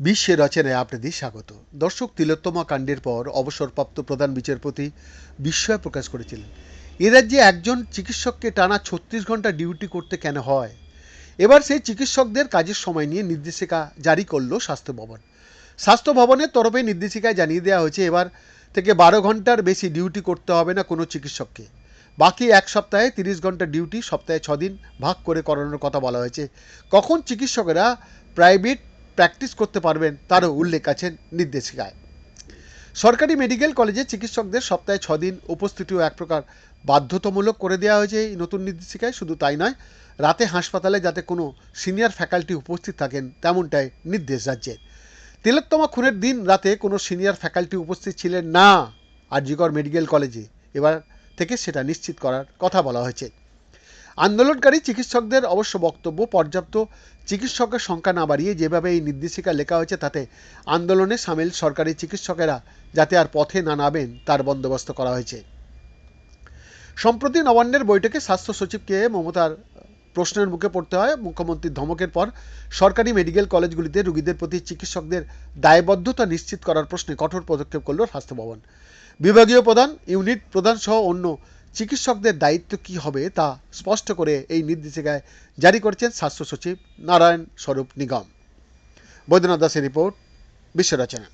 বিশ্বের রচনায় আপনাদের স্বাগত। দর্শক, তিলোত্তমা কাণ্ডের পর অবসরপ্রাপ্ত প্রধান বিচারপতি বিস্ময় প্রকাশ করেছিলেন। এ রাজ্যে একজন চিকিৎসককে টানা ছত্রিশ ঘণ্টা ডিউটি করতে কেন হয়? এবার সেই চিকিৎসকদের কাজের সময় নিয়ে নির্দেশিকা জারি করল স্বাস্থ্য ভবন। স্বাস্থ্য ভবনের তরফে নির্দেশিকায় জানিয়ে দেওয়া হয়েছে, এবার থেকে বারো ঘণ্টার বেশি ডিউটি করতে হবে না কোনো চিকিৎসককে। বাকি এক সপ্তাহে তিরিশ ঘণ্টা ডিউটি, সপ্তাহে ছদিন ভাগ করে করানোর কথা বলা হয়েছে। কখন চিকিৎসকেরা প্রাইভেট প্র্যাকটিস করতে পারবেন তারও উল্লেখ আছে নির্দেশিকায়। সরকারি মেডিকেল কলেজে চিকিৎসকদের সপ্তাহে ছদিন উপস্থিতিও এক প্রকার বাধ্যতামূলক করে দেওয়া হয়েছে এই নতুন নির্দেশিকায়। শুধু তাই নয়, রাতে হাসপাতালে যাতে কোনো সিনিয়র ফ্যাকাল্টি উপস্থিত থাকেন তেমনটাই নির্দেশ রাজ্যের তিলোত্তমা খুনের দিন রাতে কোনো সিনিয়র ফ্যাকাল্টি উপস্থিত ছিলেন না আরজিকর মেডিকেল কলেজে। এবার থেকে সেটা নিশ্চিত করার কথা বলা হয়েছে। আন্দোলনকারী চিকিৎসকদের অবশ্য বক্তব্য, পর্যাপ্ত চিকিৎসকের সংখ্যা না বাড়িয়ে যেভাবে এই নির্দেশিকা লেখা হয়েছে তাতে আন্দোলনে সামিল সরকারি চিকিৎসকেরা যাতে আর পথে না নামেন, তার বন্দোবস্ত করা হয়েছে। সম্প্রতি নবান্নের বৈঠকে স্বাস্থ্য সচিবকে মমতার প্রশ্নের মুখে পড়তে হয়। মুখ্যমন্ত্রীর ধমকের পর সরকারি মেডিকেল কলেজগুলিতে রোগীদের প্রতি চিকিৎসকদের দায়বদ্ধতা নিশ্চিত করার প্রশ্নে কঠোর পদক্ষেপ করল স্বাস্থ্য ভবন। বিভাগীয় প্রধান, ইউনিট প্রধান সহ অন্য চিকিৎসকদের দায়িত্ব কি হবে তা স্পষ্ট করে এই নির্দেশিকায় জারি করেছেন স্বাস্থ্য সচিব নারায়ণ স্বরূপ নিগম। বৈদ্যনাথ দাসের রিপোর্ট, বিশ্বরচনা।